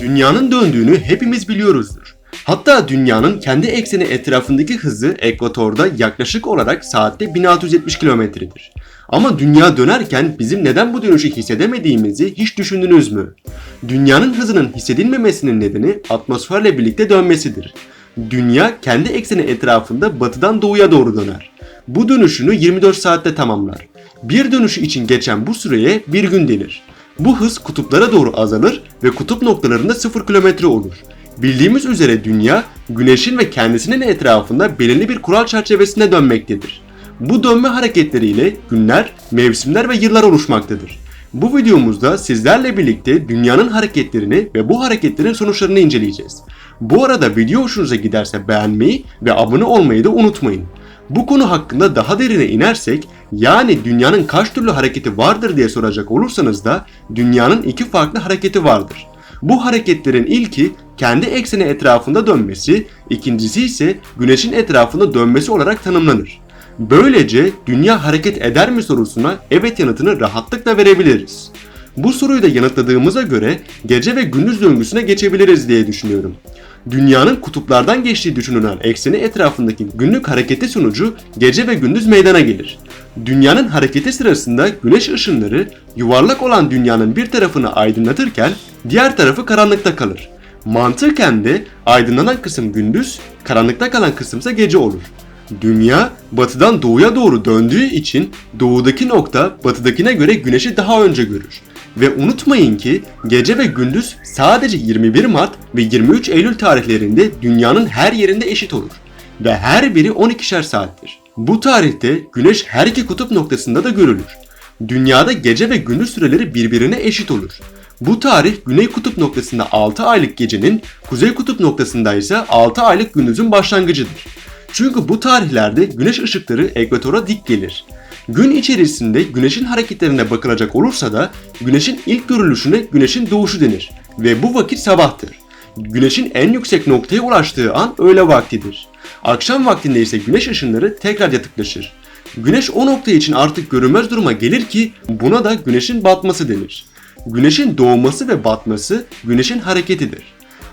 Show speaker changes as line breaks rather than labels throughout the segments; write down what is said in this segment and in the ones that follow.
Dünyanın döndüğünü hepimiz biliyoruzdur. Hatta dünyanın kendi ekseni etrafındaki hızı ekvatorda yaklaşık olarak saatte 1670 kilometredir. Ama dünya dönerken bizim neden bu dönüşü hissedemediğimizi hiç düşündünüz mü? Dünyanın hızının hissedilmemesinin nedeni atmosferle birlikte dönmesidir. Dünya kendi ekseni etrafında batıdan doğuya doğru döner. Bu dönüşünü 24 saatte tamamlar. Bir dönüşü için geçen bu süreye bir gün denir. Bu hız kutuplara doğru azalır ve kutup noktalarında 0 kilometre olur. Bildiğimiz üzere dünya güneşin ve kendisinin etrafında belirli bir kural çerçevesinde dönmektedir. Bu dönme hareketleriyle günler, mevsimler ve yıllar oluşmaktadır. Bu videomuzda sizlerle birlikte dünyanın hareketlerini ve bu hareketlerin sonuçlarını inceleyeceğiz. Bu arada video hoşunuza giderse beğenmeyi ve abone olmayı da unutmayın. Bu konu hakkında daha derine inersek yani dünyanın kaç türlü hareketi vardır diye soracak olursanız da dünyanın iki farklı hareketi vardır. Bu hareketlerin ilki kendi ekseni etrafında dönmesi, ikincisi ise güneşin etrafında dönmesi olarak tanımlanır. Böylece dünya hareket eder mi sorusuna evet yanıtını rahatlıkla verebiliriz. Bu soruyu da yanıtladığımıza göre gece ve gündüz döngüsüne geçebiliriz diye düşünüyorum. Dünyanın kutuplardan geçtiği düşünülen ekseni etrafındaki günlük hareketi sonucu gece ve gündüz meydana gelir. Dünyanın hareketi sırasında güneş ışınları yuvarlak olan dünyanın bir tarafını aydınlatırken diğer tarafı karanlıkta kalır. Mantıken de aydınlanan kısım gündüz, karanlıkta kalan kısımsa gece olur. Dünya batıdan doğuya doğru döndüğü için doğudaki nokta batıdakine göre güneşi daha önce görür. Ve unutmayın ki gece ve gündüz sadece 21 Mart ve 23 Eylül tarihlerinde dünyanın her yerinde eşit olur. Ve her biri 12'şer saattir. Bu tarihte güneş her iki kutup noktasında da görülür. Dünyada gece ve gündüz süreleri birbirine eşit olur. Bu tarih Güney Kutup noktasında 6 aylık gecenin, Kuzey Kutup noktasında ise 6 aylık gündüzün başlangıcıdır. Çünkü bu tarihlerde güneş ışıkları ekvatora dik gelir. Gün içerisinde güneşin hareketlerine bakılacak olursa da güneşin ilk görülüşüne güneşin doğuşu denir ve bu vakit sabahtır. Güneşin en yüksek noktaya ulaştığı an öğle vaktidir. Akşam vaktinde ise güneş ışınları tekrar yatıklaşır. Güneş o nokta için artık görünmez duruma gelir ki buna da güneşin batması denir. Güneşin doğması ve batması güneşin hareketidir.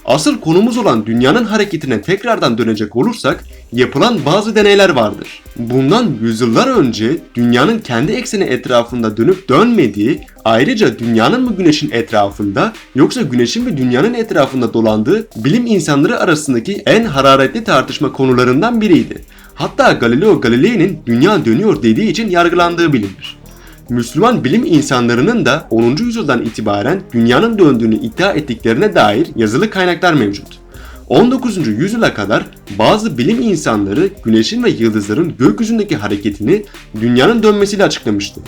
Asıl konumuz olan dünyanın hareketine tekrardan dönecek olursak yapılan bazı deneyler vardır. Bundan yüzyıllar önce dünyanın kendi ekseni etrafında dönüp dönmediği, ayrıca dünyanın mı güneşin etrafında yoksa güneşin mi dünyanın etrafında dolandığı bilim insanları arasındaki en hararetli tartışma konularından biriydi. Hatta Galileo Galilei'nin dünya dönüyor dediği için yargılandığı bilinir. Müslüman bilim insanlarının da 10. yüzyıldan itibaren dünyanın döndüğünü iddia ettiklerine dair yazılı kaynaklar mevcut. 19. yüzyıla kadar bazı bilim insanları güneşin ve yıldızların gökyüzündeki hareketini dünyanın dönmesiyle açıklamıştı.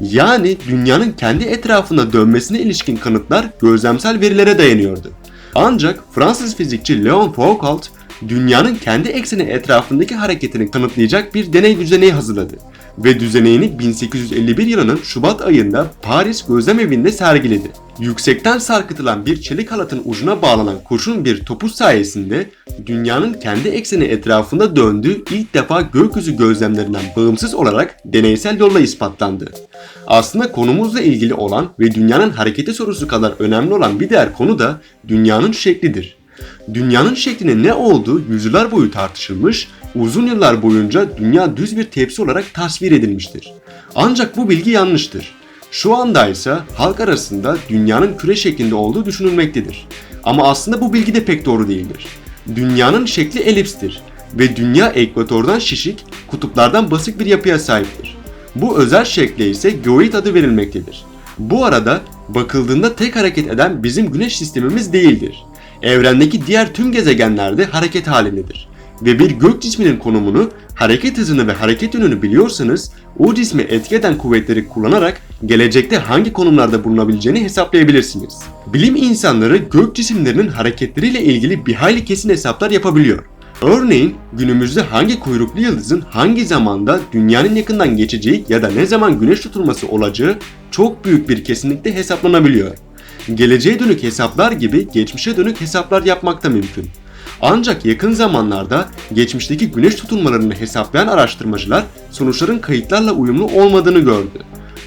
Yani dünyanın kendi etrafında dönmesine ilişkin kanıtlar gözlemsel verilere dayanıyordu. Ancak Fransız fizikçi Leon Foucault dünyanın kendi ekseni etrafındaki hareketini kanıtlayacak bir deney düzeneği hazırladı ve düzeneğini 1851 yılının Şubat ayında Paris Gözlem Evi'nde sergiledi. Yüksekten sarkıtılan bir çelik halatın ucuna bağlanan kurşun bir topuz sayesinde dünyanın kendi ekseni etrafında döndüğü ilk defa gökyüzü gözlemlerinden bağımsız olarak deneysel yolla ispatlandı. Aslında konumuzla ilgili olan ve dünyanın hareketi sorusu kadar önemli olan bir diğer konu da dünyanın şeklidir. Dünyanın şeklinin ne olduğu yüzyıllar boyu tartışılmış, uzun yıllar boyunca dünya düz bir tepsi olarak tasvir edilmiştir. Ancak bu bilgi yanlıştır. Şu anda ise halk arasında dünyanın küre şeklinde olduğu düşünülmektedir. Ama aslında bu bilgi de pek doğru değildir. Dünyanın şekli elipstir ve dünya ekvatordan şişik, kutuplardan basık bir yapıya sahiptir. Bu özel şekle ise geoid adı verilmektedir. Bu arada bakıldığında tek hareket eden bizim güneş sistemimiz değildir evrendeki diğer tüm gezegenlerde hareket halindedir. Ve bir gök cisminin konumunu, hareket hızını ve hareket yönünü biliyorsanız o cismi etki eden kuvvetleri kullanarak gelecekte hangi konumlarda bulunabileceğini hesaplayabilirsiniz. Bilim insanları gök cisimlerinin hareketleriyle ilgili bir hayli kesin hesaplar yapabiliyor. Örneğin günümüzde hangi kuyruklu yıldızın hangi zamanda dünyanın yakından geçeceği ya da ne zaman güneş tutulması olacağı çok büyük bir kesinlikle hesaplanabiliyor geleceğe dönük hesaplar gibi geçmişe dönük hesaplar yapmak da mümkün. Ancak yakın zamanlarda geçmişteki güneş tutulmalarını hesaplayan araştırmacılar sonuçların kayıtlarla uyumlu olmadığını gördü.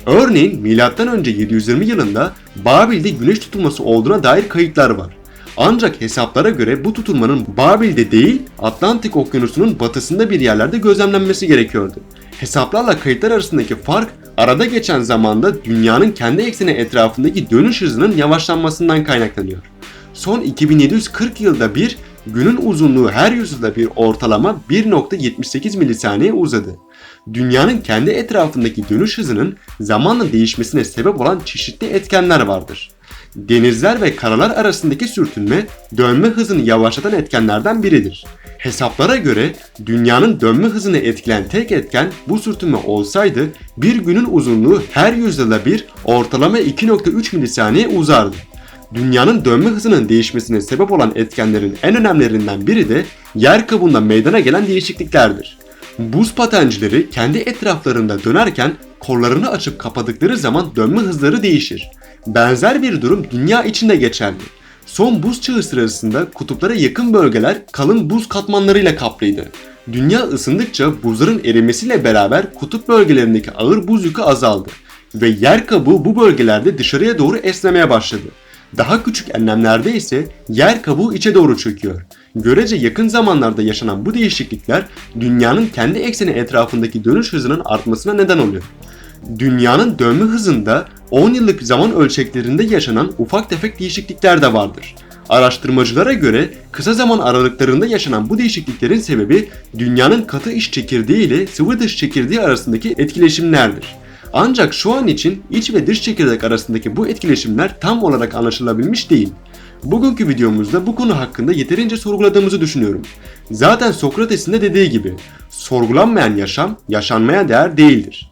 Örneğin M.Ö. 720 yılında Babil'de güneş tutulması olduğuna dair kayıtlar var. Ancak hesaplara göre bu tutulmanın Babil'de değil Atlantik Okyanusu'nun batısında bir yerlerde gözlemlenmesi gerekiyordu. Hesaplarla kayıtlar arasındaki fark arada geçen zamanda dünyanın kendi ekseni etrafındaki dönüş hızının yavaşlanmasından kaynaklanıyor. Son 2740 yılda bir günün uzunluğu her yüzyılda bir ortalama 1.78 milisaniye uzadı. Dünyanın kendi etrafındaki dönüş hızının zamanla değişmesine sebep olan çeşitli etkenler vardır. Denizler ve karalar arasındaki sürtünme dönme hızını yavaşlatan etkenlerden biridir. Hesaplara göre dünyanın dönme hızını etkileyen tek etken bu sürtünme olsaydı bir günün uzunluğu her yüzyılda bir ortalama 2.3 milisaniye uzardı. Dünyanın dönme hızının değişmesine sebep olan etkenlerin en önemlilerinden biri de yer kabuğunda meydana gelen değişikliklerdir. Buz patencileri kendi etraflarında dönerken kollarını açıp kapadıkları zaman dönme hızları değişir. Benzer bir durum dünya içinde geçerli. Son buz çağı sırasında kutuplara yakın bölgeler kalın buz katmanlarıyla kaplıydı. Dünya ısındıkça buzların erimesiyle beraber kutup bölgelerindeki ağır buz yükü azaldı ve yer kabuğu bu bölgelerde dışarıya doğru esnemeye başladı. Daha küçük enlemlerde ise yer kabuğu içe doğru çöküyor. Görece yakın zamanlarda yaşanan bu değişiklikler dünyanın kendi ekseni etrafındaki dönüş hızının artmasına neden oluyor. Dünyanın dönme hızında 10 yıllık zaman ölçeklerinde yaşanan ufak tefek değişiklikler de vardır. Araştırmacılara göre kısa zaman aralıklarında yaşanan bu değişikliklerin sebebi dünyanın katı iç çekirdeği ile sıvı dış çekirdeği arasındaki etkileşimlerdir. Ancak şu an için iç ve dış çekirdek arasındaki bu etkileşimler tam olarak anlaşılabilmiş değil. Bugünkü videomuzda bu konu hakkında yeterince sorguladığımızı düşünüyorum. Zaten Sokrates'in de dediği gibi, sorgulanmayan yaşam, yaşanmaya değer değildir.